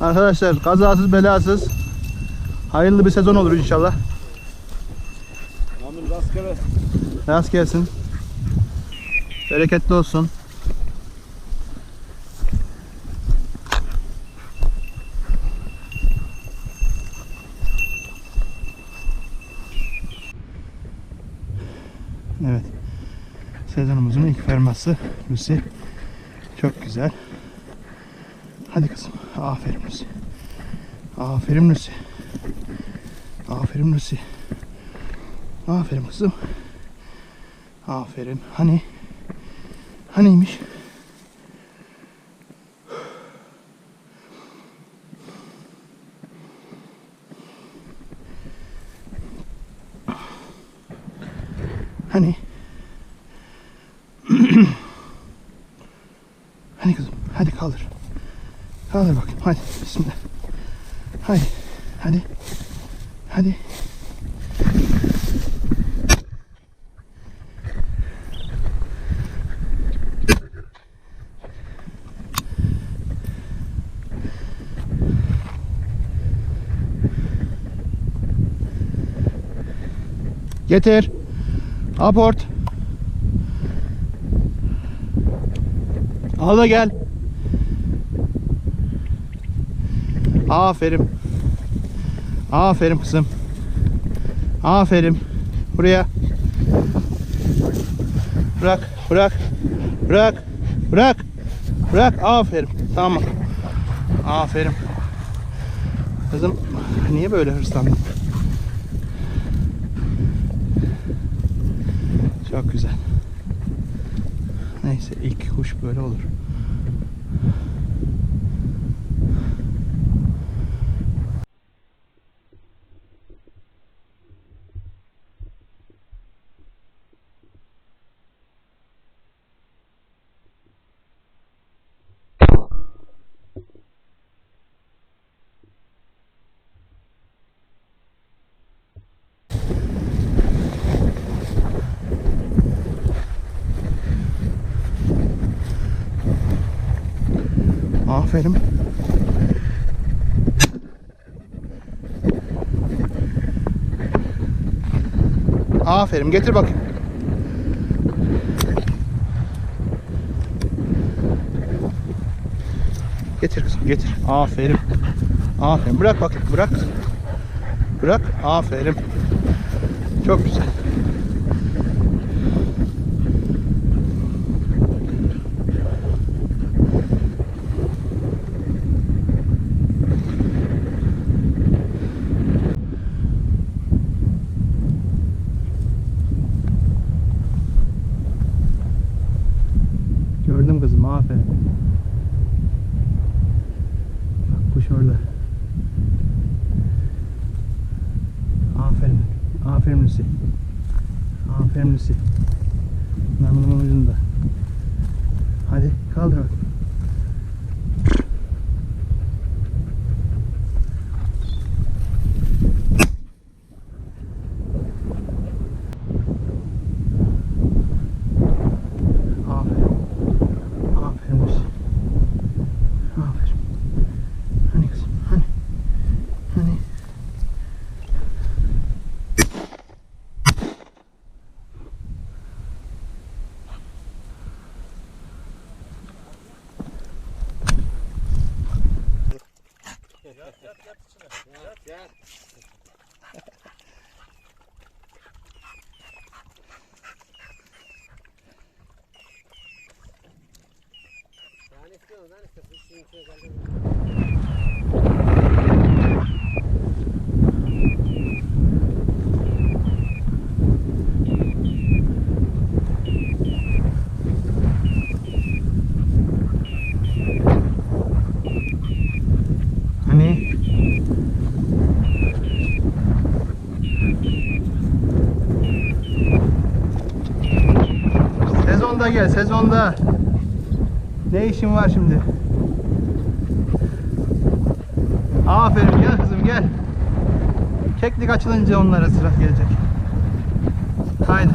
Arkadaşlar kazasız belasız hayırlı bir sezon olur inşallah. Amin rastgele. Rast gelsin. Bereketli olsun. Evet. Sezonumuzun ilk ferması Lucy. Çok güzel. Hadi kızım. Aferin Lucy. Aferin Lucy. Aferin Lucy. Aferin kızım. Aferin. Hani? Haniymiş? Hani? hani kızım? Hadi kaldır. Kaldır bakayım. Hadi. Bismillah. Hadi. Hadi. Hadi. Getir. Aport. Al da gel. Aferin. Aferin kızım. Aferin. Buraya. Bırak, bırak. Bırak. Bırak. Bırak. Aferin. Tamam. Aferin. Kızım niye böyle hırslandın? Çok güzel. Neyse ilk kuş böyle olur. Aferin. Aferin. Getir bakayım. Getir kızım, getir. Aferin. Aferin. Bırak bakayım, bırak. Bırak. Aferin. Çok güzel. Gördüm kızım, aferin. Bak kuş orada. Aferin. Aferin Lucy. Aferin Lucy. Namlumun ucunda. Hadi kaldır bak. 何してんの何してんの？Gel, sezonda. Ne işin var şimdi? Aferin gel kızım gel. Keklik açılınca onlara sıra gelecek. Haydi.